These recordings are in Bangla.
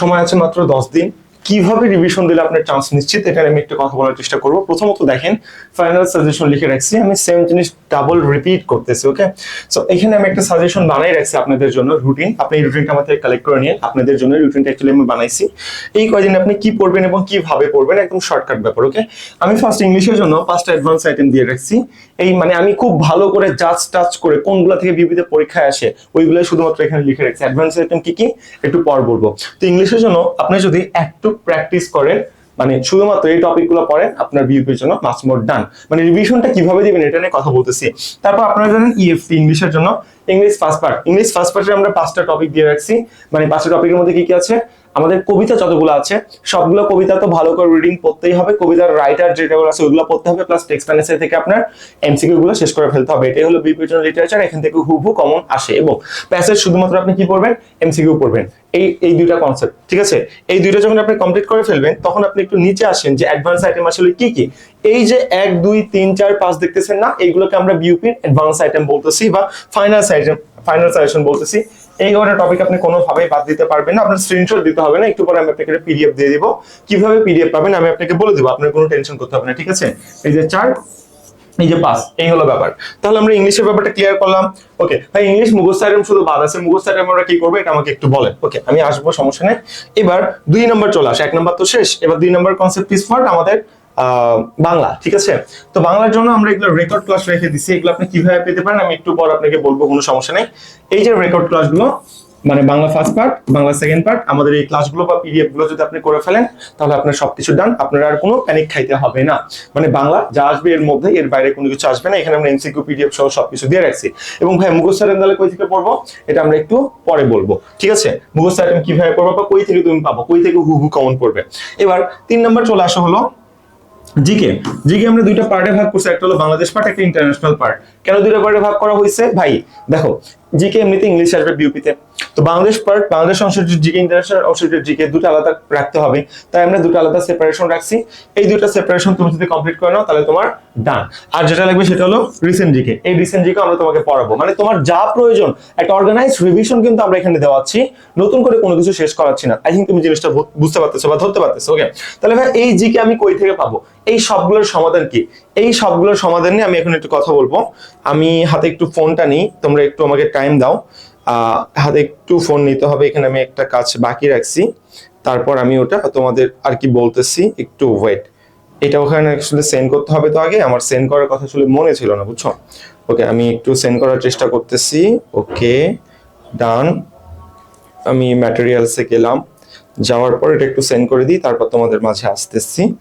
সময় আছে মাত্র দশ দিন। কীভাবে রিভিশন দিলে আপনার চান্স নিশ্চিত? এখানে আমি একটু কথা বলার চেষ্টা করব। প্রথমত দেখেন ফাইনাল সাজেশন লিখে রাখছি। আমি সেম জিনিস ডাবল রিপিট করতেছি ওকে সো এখানে আমি একটা সাজেশন বানাই রাখছি আপনাদের জন্য রুটিন আপনি এই রুটিনটা থেকে কালেক্ট করে নিন আপনাদের জন্য রুটিনটা অ্যাকচুয়ালি আমি বানাইছি। এই কয়দিন আপনি কি পড়বেন এবং কীভাবে পড়বেন? একদম শর্টকাট ব্যাপার ওকে আমি ফার্স্ট ইংলিশের জন্য পাঁচটা অ্যাডভান্স আইটেম দিয়ে রাখছি। এই মানে আমি খুব ভালো করে জাজ টাচ করে কোনগুলো থেকে বিবিধ পরীক্ষায় আসে ওইগুলো শুধুমাত্র এখানে লিখে রাখছি। অ্যাডভান্স আইটেম কি কি? একটু পর বলব। তো ইংলিশের জন্য আপনি যদি একটু প্র্যাকটিস করেন মানে শুধুমাত্র এই টপিকগুলো পড়েন, আপনার বিউপির জন্য মাস মোর ডান মানে রিভিশনটা কীভাবে দিবেন এটা নিয়ে কথা বলতেছি। তারপর আপনারা জানেন ইএফটি ইংলিশের জন্য। English first part English first পার্টে আমরা পাঁচটা টপিক দিয়ে রাখছি। মানে পাঁচটা টপিকের মধ্যে কি কি আছে? আমাদের কবিতা যতগুলো আছে, সবগুলো কবিতা তো ভালো করে রিডিং পড়তেই হবে। কবিতার রাইটার যেগুলো আছে, ওইগুলো পড়তে হবে প্লাস টেক্সট অ্যানালিসিস থেকে আপনার এমসিকিউ গুলো শেষ করে ফেলতে হবে। এটাই হলো জন্য লিটারেচার এখান থেকে হুবহু কমন আসে। এবং প্যাসেজ শুধুমাত্র আপনি কি পড়বেন? এমসিকিউ পড়বেন। এই এই দুইটা কনসেপ্ট ঠিক আছে? এই দুইটা যখন আপনি কমপ্লিট করে ফেলবেন, তখন আপনি একটু নিচে আসেন যে অ্যাডভান্স আইটেম আসলে কি কি। এই যে এক, দুই, তিন, চার, পাঁচ দেখতেছেন না, এইগুলোকে আমরা বিউপির অ্যাডভান্স আইটেম বলতেছি বা ফাইনাল আইটেম ফাইনাল সাজেশন বলতেছি। এই ধরনের টপিক আপনি কোনোভাবেই বাদ দিতে পারবেন না। আপনার স্ক্রিনশট দিতে হবে না। একটু পরে আমি আপনাকে পিডিএফ দিয়ে দিব। কীভাবে পিডিএফ পাবেন আমি আপনাকে বলে দিব। আপনার কোনো টেনশন করতে হবে না, ঠিক আছে? এই যে চার এই যে পাস এই হলো ব্যাপার। তাহলে আমরা ইংলিশের ব্যাপারটা ক্লিয়ার করলাম। ওকে ভাই, ইংলিশ মুখস্থ শুধু বাদ আছে। মুখস্থ আমরা কি করব? এটা আমাকে একটু বলেন। ওকে আমি আসব, সমস্যা নেই। এবার দুই নম্বর চলে আসে। এক নম্বর তো শেষ। এবার দুই নম্বর কনসেপ্ট ইজ ফর আমাদের বাংলা, ঠিক আছে? তো বাংলার জন্য আমরা এগুলো রেকর্ড ক্লাস রেখে দিছি। এগুলো আপনি কীভাবে পেতে পারেন আমি একটু পর আপনাকে বলব, কোনো সমস্যা নেই। এই যে রেকর্ড ক্লাসগুলো মানে Bangla first part Bangla second part আমাদের এই ক্লাসগুলো বা পিডিএফগুলো যদি আপনি করে ফেলেন, তাহলে আপনার সবকিছু ডান আপনার আর কোনো প্যানিক খাইতে হবে না। মানে বাংলা যা আসবে এর মধ্যে, এর বাইরে কোনো কিছু আসবে না। এখানে আমরা এমসিকিউ পিডিএফ সহ সবকিছু দিয়ে রাখছি। এবং ভাই মুখস্থ তাহলে কই থেকে পড়ব? এটা আমরা একটু পরে বলব, ঠিক আছে? মুখস্থ আইটেম কীভাবে পড়ব বা কই থেকে তুমি পাবো? কই থেকে হু হু কমন পড়বে? এবার তিন নম্বর চলে আসা হলো জিকে। জিকে আমরা দুইটা পার্টে ভাগ করছি, একটা হলো বাংলাদেশ পার্ট, একটা ইন্টারন্যাশনাল পার্ট। কেন দুইটা পার্টে ভাগ করা হয়েছে? ভাই, দেখো জিকে এমনিতে ইংলিশ আসবে বিউপিতে তো। বাংলাদেশ পার্ট বাংলাদেশ অংশের জিকে ইন্টারন্যাশনাল অংশের জিকে দুটো আলাদা রাখতে হবে। তাই আমরা দুটো আলাদা সেপারেশন রাখছি। এই দুটো সেপারেশন তুমি যদি কমপ্লিট করে নাও, তাহলে তোমার ডান আর যেটা লাগবে সেটা হলো রিসেন্ট জিকে এই রিসেন্ট জিকে আমরা তোমাকে পড়াবো। মানে তোমার যা প্রয়োজন, একটা অর্গানাইজ রিভিশন কিন্তু আমরা এখানে দেওয়াচ্ছি। নতুন করে কোনো কিছু শেষ করাচ্ছি না। আই থিঙ্ক তুমি জিনিসটা বুঝতে পারতেছো বা ধরতে পারতেছো ওকে তাহলে ভাই, এই জিকে আমি কই থেকে পাবো? এই সবগুলোর সমাধান কি? এই সবগুলোর সমাধান নিয়ে আমি এখন একটু কথা বলব। আমি হাতে একটু ফোনটা নিই, তোমরা একটু আমাকে টাইম দাও। আহ, হাতে একটু ফোন নিতে হবে এখানে আমি একটা কাজ বাকি রাখছি। তারপর আমি ওটা তোমাদের আর কি বলতেছি একটু ওয়েট এটা ওখানে আসলে সেন্ড করতে হবে তো আগে আমার সেন্ড করার কথা আসলে মনে ছিল না বুঝছ? ওকে আমি একটু সেন্ড করার চেষ্টা করতেছি। ওকে ডান আমি ম্যাটেরিয়ালসে গেলাম। যাওয়ার পর এটা একটু সেন্ড করে দিই তারপর তোমাদের মাঝে আসতেছি।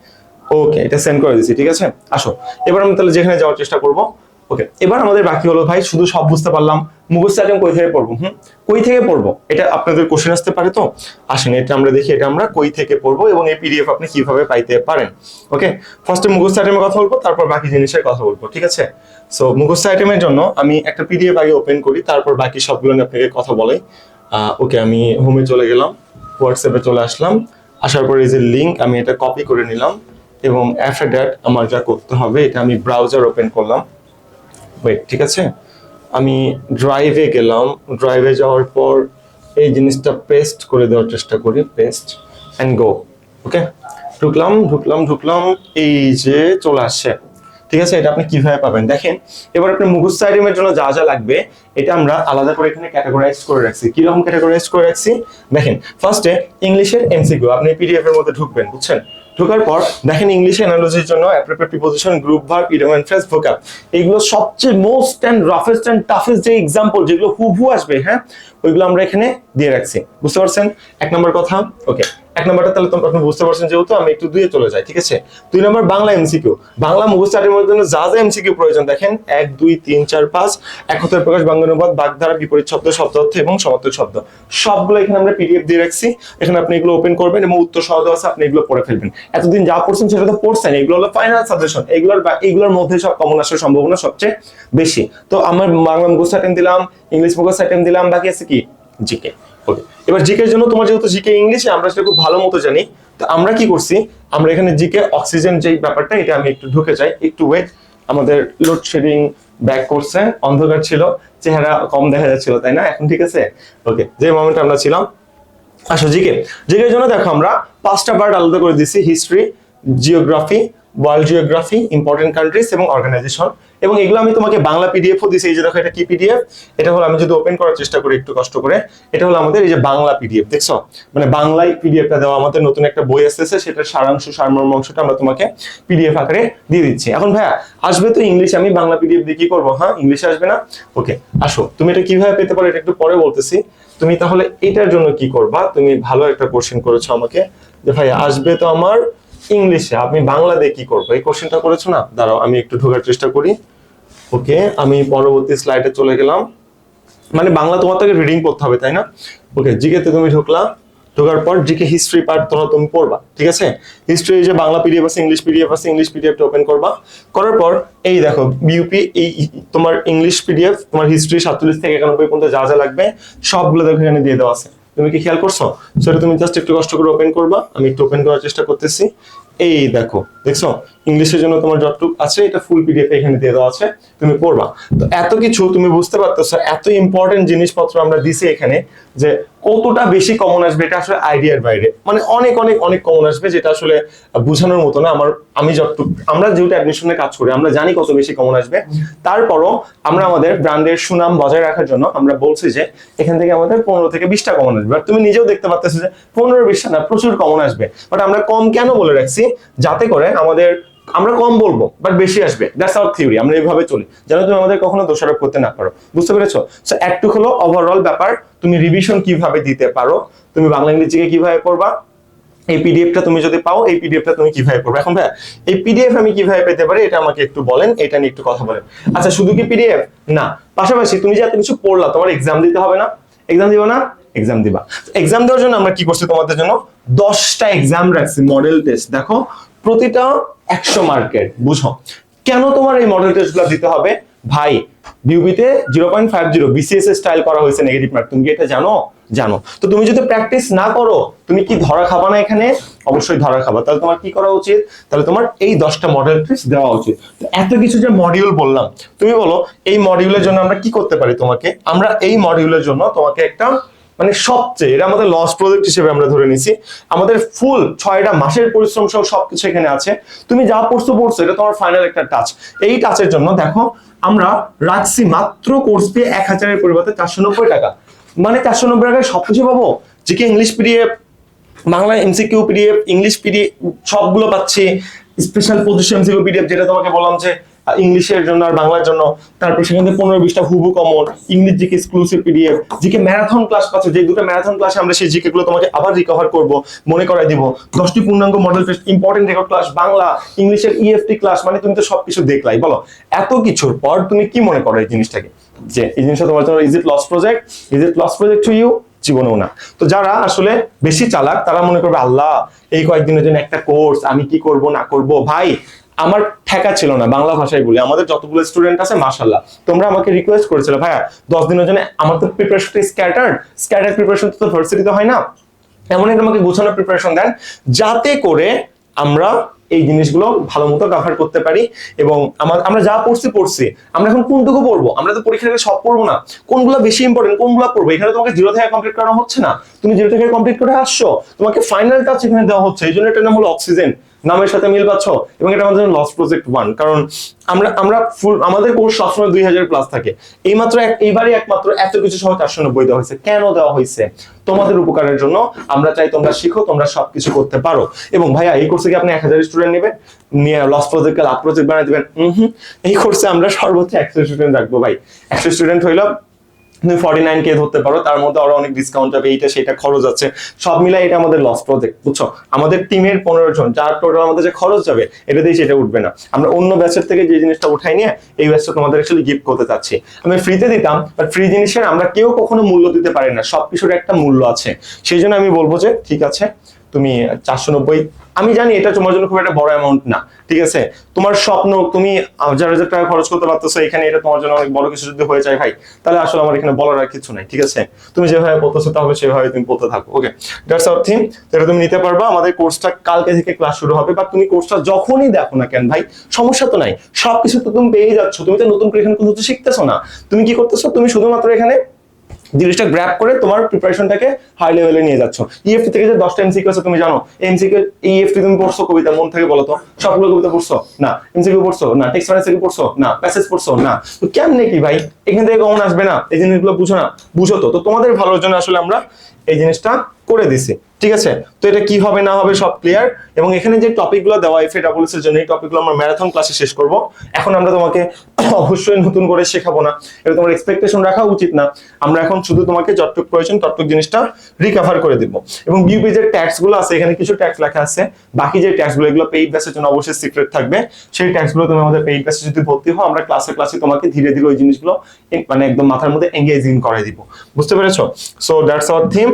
ওকে এটা সেন্ড করে দিচ্ছি ঠিক আছে? আসো। এবার আমি তাহলে যেখানে যাওয়ার চেষ্টা করব। ওকে এবার আমাদের বাকি হলো ভাই শুধু সব বুঝতে পারলাম। মুখস্থ আইটেম কই থেকে পড়ব, হুম? কই থেকে পড়ব? এটা আপনাদের কোশ্চেন আসতে পারে তো? আসেন, এটা আমরা দেখি, এটা আমরা কই থেকে পড়ব এবং এই পিডিএফ আপনি কীভাবে পাইতে পারেন? ওকে ফার্স্টে মুখস্থ আইটেমের কথা বলব, তারপর বাকি জিনিসের কথা বলব, ঠিক আছে? সো মুখস্থ আইটেমের জন্য আমি একটা পিডিএফ আগে ওপেন করি, তারপর বাকি সবগুলো নিয়ে আপনাকে কথা বলাই। ওকে আমি হোমে চলে গেলাম হোয়াটসঅ্যাপে চলে আসলাম, আসার পরে এই যে লিঙ্ক আমি এটা কপি করে নিলাম এবং অ্যাফটার দ্যাট আমার যা করতে হবে, এটা আমি ব্রাউজার ওপেন করলাম। ওয়েট ঠিক আছে? আমি ড্রাইভে গেলাম। ড্রাইভে যাওয়ার পর এই জিনিসটা পেস্ট করে দেওয়ার চেষ্টা করি পেস্ট অ্যান্ড গো ওকে ঢুকলাম ঢুকলাম ঢুকলাম, এই যে চলে আসছে। ঠিক আছে? এটা আপনি কীভাবে পাবেন? দেখেন, এবার আপনি মুখস্থ আইটেমের জন্য যা যা লাগবে, এটা আমরা আলাদা করে এখানে ক্যাটাগরাইজ করে রাখছি। কীরকম ক্যাটাগরাইজ করে রাখছি? দেখেন ফার্স্টে ইংলিশের এমসিকিউ আপনি পিডিএফ এর মধ্যে ঢুকবেন, বুঝছেন? ঢোকার পর দেখেন ইংলিশ অ্যানালজির জন্য appropriate preposition group verb idiom and vocab এগুলো সবচেয়ে most and roughest and toughest যে এক্সাম্পল যেগুলো হুবহু আসবে হ্যাঁ? ওইগুলো আমরা এখানে দিয়ে রাখছি। বুঝতে পারছেন? এক নম্বর কথা। ওকে এক নম্বরটা তাহলে তোমরা আপনি বুঝতে পারছেন যেহেতু আমি একটু দুয়ে চলে যাই, ঠিক আছে? দুই নম্বর বাংলা এমসিকিউ বাংলা মুখস্থ আটের জন্য যা যা এমসিকিউ প্রয়োজন, দেখেন, এক, দুই, তিন, চার, পাঁচ একতার প্রকাশ বাঙ্গানুবাদ বাগধারা, বিপরীত শব্দ শব্দার্থ এবং সমার্থক শব্দ। সবগুলো এখানে আমরা পিডিএফ দিয়ে রাখছি। এখানে আপনি এগুলো ওপেন করবেন এবং উত্তর সহজ আছে, আপনি এগুলো পড়ে ফেলবেন। এতদিন যা পড়ছেন সেটা তো পড়ছেন, এগুলো হলো ফাইনাল সাজেশন এগুলোর এগুলোর মধ্যে সব কমন আসার সম্ভাবনা সবচেয়ে বেশি। তো আমার বাংলা মুখস্থ আইটেম দিলাম ইংলিশ মুখস্থ আইটেম দিলাম, বাকি আছে কি? জিকে ওকে এবার জিকের জন্য তোমার যেহেতু জিকে ইংলিশে, আমরা সেটা খুব ভালো মতো জানি। তো আমরা কি করছি, আমরা এখানে জিকে অক্সিজেন যেই ব্যাপারটা, এটা আমি একটু ঢুকে যাই, একটু ওয়েট আমাদের লোডশেডিং ব্যাক করছে। অন্ধকার ছিল, চেহারা কম দেখা যাচ্ছিল, তাই না? এখন ঠিক আছে? ওকে যে মোমেন্ট আমরা ছিলাম। আসো জিকে। জিকের জন্য দেখো আমরা পাঁচটা পার্ট আলাদা করে দিছি history geography world geography important countries এবং অর্গানাইজেশন এবং এগুলো আমি তোমাকে বাংলা পিডিএফও দিছি। এই যে দেখো, এটা কি পিডিএফ এটা হলো আমি যদি ওপেন করার চেষ্টা করি একটু কষ্ট করে, এটা হলো আমাদের এই যে বাংলা পিডিএফ দেখছ? মানে বাংলায় পিডিএফটা দেওয়া আমাদের নতুন একটা বই আসতেছে, সেটার সারাংশ, সারমর্ম অংশটা আমরা তোমাকে পিডিএফ আকারে দিয়ে দিচ্ছি। এখন ভাইয়া, আসবে তো ইংলিশ, আমি বাংলা পিডিএফ দিয়ে কি করব? হ্যাঁ ইংলিশে আসবে না? ওকে আসো। তুমি এটা কীভাবে পেতে পারো, এটা একটু পরে বলতেছি। তুমি তাহলে এটার জন্য কি করবা? তুমি ভালো একটা কোশ্চেন করেছ আমাকে। যে ভাই আসবে তো আমার ইংলিশে আপনি বাংলা দিয়ে কি করব? এই কোশ্চেনটা করেছ না? দাঁড়াও, আমি একটু ঢোকার চেষ্টা করি। ওকে আমি পরবর্তী স্লাইডে চলে গেলাম। মানে বাংলা তোমার থেকে রিডিং করতে হবে, তাই না? ওকে জিকেতে তুমি ঢুকলা। ঢোকার পর জিকে হিস্ট্রি পার্ট তোমরা তুমি পড়বা, ঠিক আছে? হিস্ট্রি যে বাংলা পিডিএফ আছে ইংলিশ পিডিএফ আছে ইংলিশ পিডিএফটা ওপেন করবা। করার পর, এই দেখো বিউপি এই তোমার ইংলিশ পিডিএফ তোমার হিস্ট্রি সাতচল্লিশ থেকে একানব্বই পর্যন্ত যা যা লাগবে, সবগুলো দেখো এখানে দিয়ে দেওয়া আছে। তুমি কি খেয়াল করছ? সেটা তুমি জাস্ট একটু কষ্ট করে ওপেন করবা, আমি একটু ওপেন করার চেষ্টা করতেছি। এই দেখো, দেখছ? ইংলিশের জন্য তোমার যতটুকু আছে, এটা ফুল পিডিএফ এখানে দিয়ে দেওয়া আছে, তুমি পড়বা। তো এত কিছু তুমি বুঝতে পারতেছো, এত ইম্পর্টেন্ট জিনিসপত্র আমরা দিছি এখানে যে কতটা বেশি কমন আসবে, এটা আসলে আইডিয়ার বাইরে। মানে অনেক অনেক অনেক কমন আসবে, যেটা আসলে বোঝানোর মতো না, আমার, আমি যতটুকু, আমরা যেহেতু অ্যাডমিশনে কাজ করি, আমরা জানি কত বেশি কমন আসবে। তারপরও আমরা আমাদের ব্র্যান্ডের সুনাম বজায় রাখার জন্য আমরা বলছি যে এখান থেকে আমাদের পনেরো থেকে বিশটা কমন আসবে। আর তুমি নিজেও দেখতে পাচ্ছ যে পনেরো, বিশটা না, প্রচুর কমন আসবে। বাট আমরা কম কেন বলে রাখছি? যাতে করে আমাদের আমরা কম বলব বাট বেশি আসবে। দ্যাটস আওয়ার থিওরি আমরা এইভাবে চলি। যেন তুমি আমাদের কখনো দোষারোপ করতে না পারো। বুঝতে পেরেছ? সো একটু হলো ওভারঅল ব্যাপার, তুমি রিভিশন কীভাবে দিতে পারো, তুমি বাংলা ইংরেজিকে কীভাবে পড়বা, এই পিডিএফটা তুমি যদি পাও, এই পিডিএফটা তুমি কীভাবে পড়বে? এখন ভাই এই পিডিএফ আমি কীভাবে পেতে পারি, এটা আমাকে একটু বলেন, এটা নিয়ে একটু কথা বলেন। আচ্ছা শুধু কি পিডিএফ না। পাশাপাশি তুমি যে এত কিছু পড়লা, তোমার এক্সাম দিতে হবে না। এক্সাম দিবা না? এক্সাম দিবা। এক্সাম দেওয়ার জন্য আমরা কি করছি তোমাদের জন্য? দশটা এক্সাম রাখছি মডেল টেস্ট দেখো প্রতিটা একশো মার্কের, বুঝো। কেন তোমার এই মডেল টেস্টগুলো দিতে হবে? ভাই বিউপিতে zero point five zero BCS style করা হয়েছে নেগেটিভ মার্ক তুমি কি এটা জানো? জানো। তো তুমি যদি প্র্যাকটিস না করো, তুমি কি ধরা খাবা না এখানে? অবশ্যই ধরা খাবা। তাহলে তোমার কি করা উচিত? তাহলে তোমার এই দশটা মডেল টেস্ট দেওয়া উচিত। এত কিছু যে মডিউল বললাম, তুমি বলো, এই মডিউলের জন্য আমরা কি করতে পারি তোমাকে? আমরা এই মডিউলের জন্য তোমাকে একটা মানে সবচেয়ে, এটা আমাদের লস প্রজেক্ট হিসেবে আমরা ধরে নিছি। আমাদের ফুল ছয়টা মাসের পরিশ্রম সহ সবকিছু এখানে আছে। তুমি যা পড়ছো পড়ছো, এটা তোমার ফাইনাল একটা টাচ এই টাচের জন্য দেখো, আমরা রাখছি মাত্র কোর্স ফি এক হাজারের পরিবর্তে চারশো নব্বই টাকা। মানে চারশো নব্বই টাকায় সবকিছু পাবো। যে কি English PDF Bangla MCQ PDF English PDF সবগুলো পাচ্ছি। স্পেশাল পজিশন পিডিএফ যেটা তোমাকে বললাম যে ইংলিশের জন্য আর বাংলার জন্য। তারপর সেখান থেকে পনেরো বিশটা হুবু common English GK exclusive PDF GK marathon class পাচ্ছ। যে দুটো ম্যারাথন ক্লাসে আমরা সেই জিকে গুলো তোমাকে আবার রিকভার করব, মনে করাই দিব। দশটি পূর্ণাঙ্গ model test important record class Bangla, ইংলিশের ইএফটি ক্লাস মানে তুমি তো সবকিছু দেখলাই। বলো, এত কিছুর পর তুমি কি মনে করো এই জিনিসটাকে? যে এই জিনিসটা তোমার জন্য is it loss project is it loss project to you জীবনেও না। তো যারা আসলে বেশি চালাক, তারা মনে করবে, আল্লাহ, এই কয়েকদিনের জন্য একটা কোর্স আমি কি করব, না করব? ভাই আমার ঠেকা ছিল না, বাংলা ভাষায় বলি। আমাদের যতগুলো স্টুডেন্ট আছে মাশাল্লাহ তোমরা আমাকে রিকোয়েস্ট করেছিল, ভাইয়া, দশ দিনের জন্য আমার তো প্রিপারেশন স্ক্যাটার্ড স্ক্যাটার্ড প্রিপারেশন তো ভার্সিটিতে হয় না। এমন একটা আমাকে প্রিপারেশন দেন, যাতে করে আমরা এই জিনিসগুলো ভালো মতো কভার করতে পারি এবং আমার আমরা যা পড়ছি পড়ছি। আমরা এখন কোনটুকু পড়ব? আমরা তো পরীক্ষা সব পড়ব না। কোনগুলো বেশি ইম্পর্টেন্ট কোনগুলো পড়ব? এখানে তোমাকে জিরো থেকে কমপ্লিট করা হচ্ছে না। তুমি জিরো থেকে কমপ্লিট করে আসছো। তোমাকে ফাইনাল টাচ এখানে দেওয়া হচ্ছে। এই জন্য এটার নাম হলো অক্সিজেন নামের সাথে মিল পাচ্ছ? এবং এটা আমাদের লস প্রজেক্ট ওয়ান কারণ আমরা আমরা ফুল আমাদের কোর্স সবসময় দুই হাজার প্লাস থাকে। এইমাত্র এইবারই একমাত্র এত কিছু সহ চারশো নব্বই দেওয়া হয়েছে। কেন দেওয়া হয়েছে? তোমাদের উপকারের জন্য। আমরা চাই তোমরা শিখো, তোমরা সবকিছু করতে পারো। এবং ভাইয়া, এই কোর্সে কি আপনি এক হাজার স্টুডেন্ট নেবেন? নিয়ে লস প্রজেক্টকে লাভ প্রজেক্ট বানিয়ে দেবেন? হুম, এই কোর্সে আমরা সর্বোচ্চ একশো স্টুডেন্ট রাখব ভাই। একশো স্টুডেন্ট হইল তুমি ফর্টি নাইন কে ধরতে পারো, তার মধ্যে আরও অনেক ডিসকাউন্ট যাবে, এইটা সেটা খরচ আছে। সব মিলাই এটা আমাদের লস প্রজেক্ট বুঝছ? আমাদের টিমের পনেরো জন, যার টোটাল আমাদের যে খরচ যাবে এটা দিয়ে সেটা উঠবে না। আমরা অন্য ব্যাচের থেকে যে জিনিসটা উঠাই নিয়ে, এই ব্যাচটা তোমাদের অ্যাকচুয়ালি গিফট করতে চাচ্ছি। আমি ফ্রিতে দিতাম বাট ফ্রি জিনিসের আমরা কেউ কখনো মূল্য দিতে পারি না সব কিছুর একটা মূল্য আছে। সেই জন্য আমি বলব যে, ঠিক আছে, তুমি চারশো নব্বই আমি জানি এটা তোমার জন্য খুব একটা বড় অ্যামাউন্ট না, ঠিক আছে? তোমার স্বপ্ন, তুমি হাজার হাজার টাকা খরচ করতে পারতেছো, এখানে এটা তোমার জন্য অনেক বড় কিছু যদি হয়ে যায়, ভাই, তাহলে আসলে আমার এখানে বলার আর কিছু নাই, ঠিক আছে? তুমি যেভাবে পড়তেছো তাহলে সেভাবে তুমি পড়তে থাকো ওকে দ্যাটস আওয়ার থিং এটা তুমি নিতে পারবা। আমাদের কোর্সটা কালকে থেকে ক্লাস শুরু হবে বা তুমি কোর্সটা যখনই দেখো না কেন, ভাই, সমস্যা তো নাই। সবকিছু তো তুমি পেয়ে যাচ্ছ, তুমি তো নতুন করে এখানে কোনো কিছু শিখতেছো না। তুমি কি করতেছো? তুমি শুধুমাত্র এখানে জিনিসটা গ্র্যাপ করে তোমার প্রিপারেশনটাকে হাই লেভেলে নিয়ে যাচ্ছ। ইএফটি থেকে যে দশটা এমসিকিউ আছে, তুমি জানো এমসিকিউ ইএফটি তুমি পড়ছো কবিতা, মন থেকে বলো তো। সবগুলো কবিতা পড়ছো? না। এমসিকিউ পড়ছো? না। টেক্সট থেকে পড়ছো? না। প্যাসেজ পড়ছো? না। তো কেমনে কি ভাই? এখান থেকে কখন আসবে না। এই জিনিসগুলো বুঝো না। বুঝো তো তোমাদের ভালোর জন্য আসলে আমরা এই জিনিসটা করে দিছি। ঠিক আছে? তো এটা কি হবে, না হবে সব ক্লিয়ার এবং এখানে যে টপিকগুলো দেওয়া এফএ ডাবলএস এর জন্য, এই টপিকগুলো আমরা ম্যারাথন ক্লাসে শেষ করব। এখন আমরা তোমাকে অবশ্যই নতুন করে শেখাবো না। এটা তোমার এক্সপেকটেশন রাখা উচিত না। আমরা এখন শুধু তোমাকে যতটুক প্রয়োজন, ততটুক জিনিসটা রিকভার করে দিব। এবং বিউপি যে ট্যাক্সগুলো আছে, এখানে কিছু ট্যাক্স লেখা আছে। বাকি যে ট্যাক্সগুলো, এগুলো পেইড ব্যাচের জন্য অবশ্যই সিক্রেট থাকবে। সেই ট্যাক্সগুলো তুমি আমাদের পেইড ব্যাচে যদি ভর্তি হও, আমরা ক্লাসে ক্লাসে তোমাকে ধীরে ধীরে ওই জিনিসগুলো মানে একদম মাথার মধ্যে এঙ্গেজিং করে দিব। বুঝতে পেরেছ? সো দ্যাটস আওয়ার থিম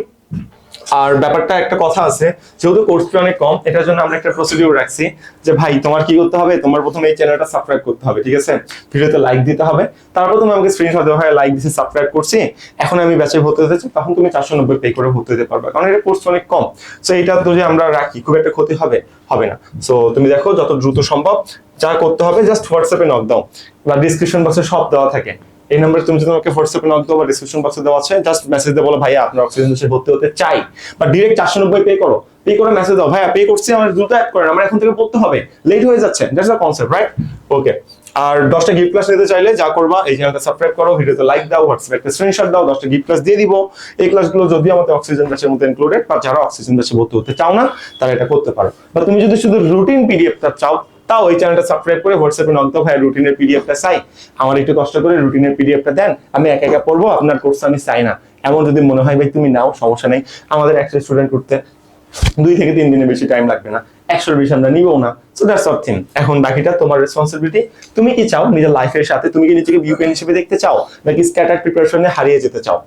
আর ব্যাপারটা একটা কথা আছে, যেহেতু কোর্স ফি অনেক কম, এটার জন্য আমরা একটা প্রসিডিউর রাখছি যে ভাই, তোমার কি করতে হবে? তোমার প্রথমে এই চ্যানেলটা সাবস্ক্রাইব করতে হবে, ঠিক আছে? ভিডিওতে লাইক দিতে হবে। তারপর তুমি আমাকে স্ক্রিনশট দেওয়া হয় লাইক দিছি সাবস্ক্রাইব করছি। এখন আমি ব্যাচে ভর্তি হতে চাই তখন তুমি চারশো নব্বই পে করে ভর্তি হতে পারবে, কারণ এটা কোর্স অনেক কম। সো এটা তো যে আমরা রাখি, খুব একটা ক্ষতি হবে হবে না। সো তুমি দেখো, যত দ্রুত সম্ভব যা করতে হবে জাস্ট হোয়াটসঅ্যাপে নক দাও বা ডিসক্রিপশন বক্সে সব দেওয়া থাকে। এই নাম্বারে তুমি যদি আমাকে হোয়াটসঅ্যাপে নক দাও বা ডিসক্রিপশন বক্সে দেওয়া আছে জাস্ট মেসেজ দিয়ে বলো, ভাইয়া, আপনার অক্সিজেন দেশে ভর্তি হতে চাই। বা ডিরেক্ট চারশো নব্বই পে করো। পে করে মেসেজ দাও, ভাইয়া পে করছি, আমার দ্রুত অ্যাড করেন, আমার এখন থেকে পড়তে হবে। লেট হয়ে যাচ্ছে that's the concept right okay আর দশটা গিফট ক্লাস নিতে চাইলে যা করবা, এই চ্যানেলটা সাবস্ক্রাইব করো, ভিডিওতে লাইক দাও হোয়াটসঅ্যাপে একটা স্ক্রিনশট দাও, দশটা গিফট ক্লাস দিয়ে দিব। এই ক্লাসগুলো যদি আমাদের অক্সিজেন ব্যাচের মধ্যে ইনক্লুডেড বা যারা অক্সিজেন ব্যাচে ভর্তি হতে চাও না, তারা এটা করতে পারো। বা তুমি যদি শুধু রুটিন পিডিএফটা চাও তাও এই চ্যানেলটা সাবস্ক্রাইব করে হোয়াটসঅ্যাপে নক দাও ভাই রুটিনের পিডিএফটা চাই। আমার একটু কষ্ট করে রুটিনের পিডিএফটা দেন, আমি একা একা পড়ব, আপনার কোর্স আমি চাই না। এমন যদি মনে হয়, ভাই, তুমি নাও, সমস্যা নেই। আমাদের একটা স্টুডেন্ট করতে দুই থেকে তিন দিনের বেশি টাইম লাগবে না। একশোর বেশি আমরা নিবো না। সো দ্যাটস অফ থিং এখন বাকিটা তোমার রেসপন্সিবিলিটি তুমি কি চাও? নিজের লাইফের সাথে তুমি কি নিজেকে ভিউপেন হিসেবে দেখতে চাও? নাকি স্ক্যাটার প্রিপারেশনে হারিয়ে যেতে চাও?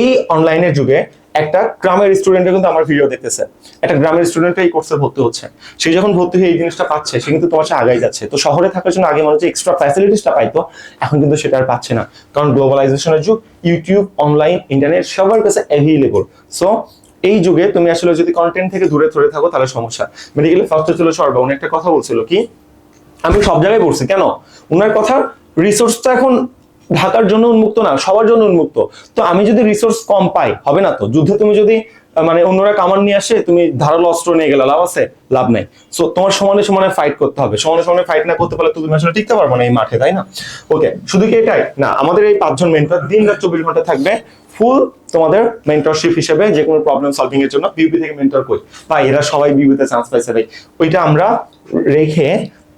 এই অনলাইনের যুগে একটা গ্রামের স্টুডেন্টে কিন্তু আমার ভিডিও দেখতেছে। একটা গ্রামের স্টুডেন্ট এই কোর্সে ভর্তি হচ্ছে। সে যখন ভর্তি হয়ে এই জিনিসটা পাচ্ছে, সে কিন্তু তোমার সাথে আগাই যাচ্ছে। তো শহরে থাকার জন্য আগে মানুষ এক্সট্রা ফ্যাসিলিটিসটা পাইতো, এখন কিন্তু সেটা আর পাচ্ছে না। কারণ গ্লোবালাইজেশনের যুগ ইউটিউব অনলাইন ইন্টারনেট সবার কাছে অ্যাভেলেবল সো এই যুগে তুমি আসলে যদি কন্টেন্ট থেকে দূরে ধরে থাকো, তাহলে সমস্যা। মেডিকেলে ফার্স্টে ছিল সর্ব, উনি একটা কথা বলছিল কি, আমি সব জায়গায় পড়ছি, কেন? ওনার কথা রিসোর্সটা এখন ঢাকার জন্য উন্মুক্ত না, সবার জন্য উন্মুক্ত। তো আমি যদি রিসোর্স কম পাই, হবে না তো? যুদ্ধে তুমি যদি মানে অন্যরা কামান নিয়ে আসে, তুমি ধারালো অস্ত্র নিয়ে গেলে লাভ আছে? লাভ নাই। সো তোমার সমানে সমানে ফাইট করতে হবে। সমানে সমানে ফাইট না করতে পারলে তুমি আসলে টিকতে পারব না এই মাঠে, তাই না? ওকে শুধু কি এটাই? না, আমাদের এই পাঁচজন মেন্টর দিন রাত চব্বিশ ঘণ্টা থাকবে। ফুল তোমাদের মেন্টরশিপ হিসেবে যে কোনো প্রবলেম সলভিং এর জন্য বিউপি থেকে মেন্টর কই বা এরা সবাই বিউপিতে চান্স পাইছে, ভাই। ওইটা আমরা রেখে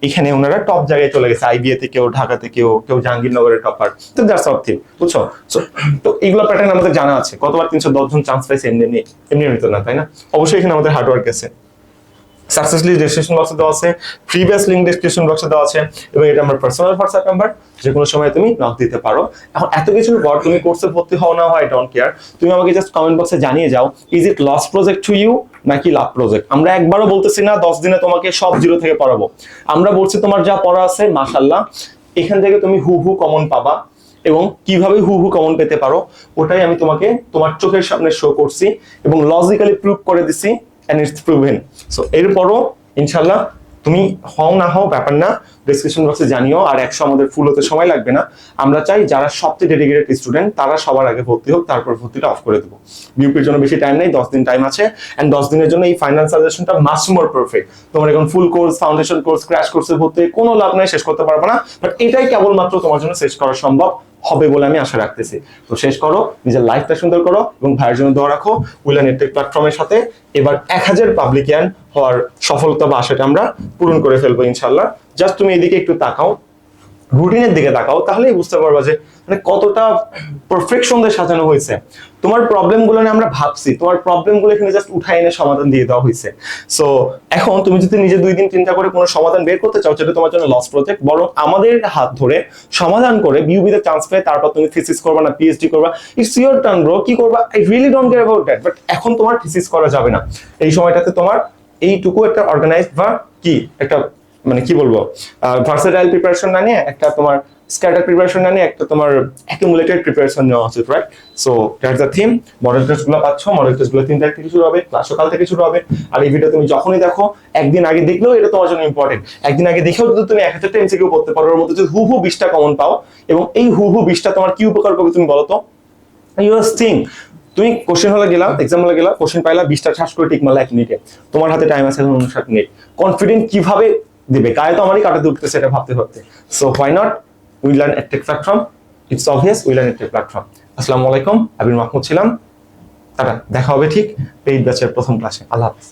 এখানে ওনারা টপ জায়গায় চলে গেছে আইবিএ কেউ ঢাকাতে কেউ কেউ জাহাঙ্গীরনগরের টপার তো দ্যাটস অফ থিং বুঝছ? তো এগুলো প্যাটার্ন আমাদের জানা আছে। কতবার তিনশো দশজন চান্স পাইছে, এমনি এমনি এমনি এমনি তো না, তাই না? অবশ্যই এখানে আমাদের হার্ডওয়ার্ক আছে। সাকসেসলি ডেসক্রিপশন বক্সে দেওয়া আছে ফ্রিবেস লিঙ্ক ডেসক্রিপশন বক্সে দেওয়া আছে, এবং এটা আমার পার্সোনাল হোয়াটসঅ্যাপ নাম্বার যে কোনো সময় তুমি নক দিতে পারো। এখন এত কিছুর পর তুমি কোর্সে ভর্তি হও না হয় ডোন্ট কেয়ার তুমি আমাকে জাস্ট কমেন্ট বক্সে জানিয়ে যাও is it loss project to you নাকি লাভ প্রজেক্ট আমরা একবারও বলতেছি না, দশ দিনে তোমাকে সব জিরো থেকে পড়াবো। আমরা বলছি তোমার যা পড়া আছে মাশাল্লাহ এখান থেকে তুমি হু হু কমন পাবা, এবং কীভাবে হু হু কমন পেতে পারো, ওটাই আমি তোমাকে তোমার চোখের সামনে শো করছি, এবং লজিক্যালি প্রুভ করে দিছি এন্ড ইটস প্রুভেন সো এরপরও ইনশাল্লাহ তুমি হও না হও ব্যাপার না ডিসক্রিপশন বক্সে জানিও, আর একশো আমাদের ফুল হতে সময় লাগবে না। আমরা চাই যারা সবচেয়ে ডেডিকেটেড স্টুডেন্ট তারা সবার আগে ভর্তি হোক, তারপর ভর্তিটা অফ করে দেবো। বিউপির জন্য বেশি টাইম নেই, দশ দিন টাইম আছে। অ্যান্ড দশ দিনের জন্য এই ফাইনাল সাজেশনটা মাস মোর পারফেক্ট তোমার এখন full course foundation course crash কোর্সে ভর্তি কোনো লাভ নাই, শেষ করতে পারবে না। বাট এটাই কেবলমাত্র তোমার জন্য শেষ করা সম্ভব হবে বলে আমি আশা রাখতেছি। তো শেষ করো, নিজের লাইফটা সুন্দর করো এবং ভাইয়ের জন্য দোয়া রাখো। উইলা নেটওয়ার্ক প্ল্যাটফর্মের সাথে এবার এক হাজার পাবলিকিয়ান হওয়ার সফলতা বা আশাটা আমরা পূরণ করে ফেলব ইনশাল্লাহ জাস্ট তুমি এদিকে একটু তাকাও। রুটিনের দিকে তাকাও, তাহলেই বুঝতে পারবা যে মানে কতটা পারফেকশন দিয়ে সাজানো হয়েছে। তোমার প্রবলেমগুলো নিয়ে আমরা ভাবছি, তোমার প্রবলেমগুলো এখানে জাস্ট উঠাই এনে সমাধান দিয়ে দেওয়া হয়েছে। সো এখন তুমি যদি নিজে দুই দিন চিন্তা করে কোনো সমাধান বের করতে চাও, সেটা তোমার জন্য লস প্রজেক্ট বরং আমাদের হাত ধরে সমাধান করে বিউবিতে চান্স পেয়ে তারপর তুমি থিসিস করবা না পিএইচডি করবা ইটস ইউর টার্ন ব্রো কি করবা? I really don't care about that but এখন তোমার থিসিস করা যাবে না। এই সময়টাতে তোমার এইটুকু একটা অর্গানাইজড বা কি? একটা মানে কি বলব? ভার্সেটাইল প্রিপারেশন না নিয়ে একটা তোমার স্ক্যাটার প্রিপারেশন না নিয়ে একটা তোমার অ্যাকুমুলেটেড প্রিপারেশন নেওয়া উচিত right so that's the theme model টেস্টগুলো পাচ্ছ মডেল টেস্টগুলো তিন তারিখ থেকে শুরু হবে ক্লাস সকাল থেকে শুরু হবে। আর এই ভিডিও তুমি যখনই দেখো, একদিন আগে দেখলেও এটা তোমার জন্য ইম্পর্টেন্ট একদিন আগে দেখেও যদি তুমি এক হাজারটা এমসিকিউ পড়তে পারো, ওর মধ্যে যদি হু হু বিশটা কমন পাও, এবং এই হু হু বিশটা তোমার কি উপকার করবে তুমি বলো তো? ইউর থিং তুমি কোশ্চেন হলে গেলাম এক্সাম হলে গেলাম কোশ্চেন পাইলা, বিশটা ঠাস করে টিক মারলা এক মিনিটে তোমার হাতে টাইম আছে এখন উনষাট মিনিট কনফিডেন্ট কীভাবে দেবে। গায়ে তো আমারই কাটাতে উঠতেছে সেটা ভাবতে ভাবতে। So why not we learn ATech platform it's obvious we learn ATech platform আসসালামু আলাইকুম আবির মাহমুদ ছিলাম। তারা দেখা হবে ঠিক। পেইড ব্যাচের প্রথম ক্লাসে আল্লাহ হাফিজ।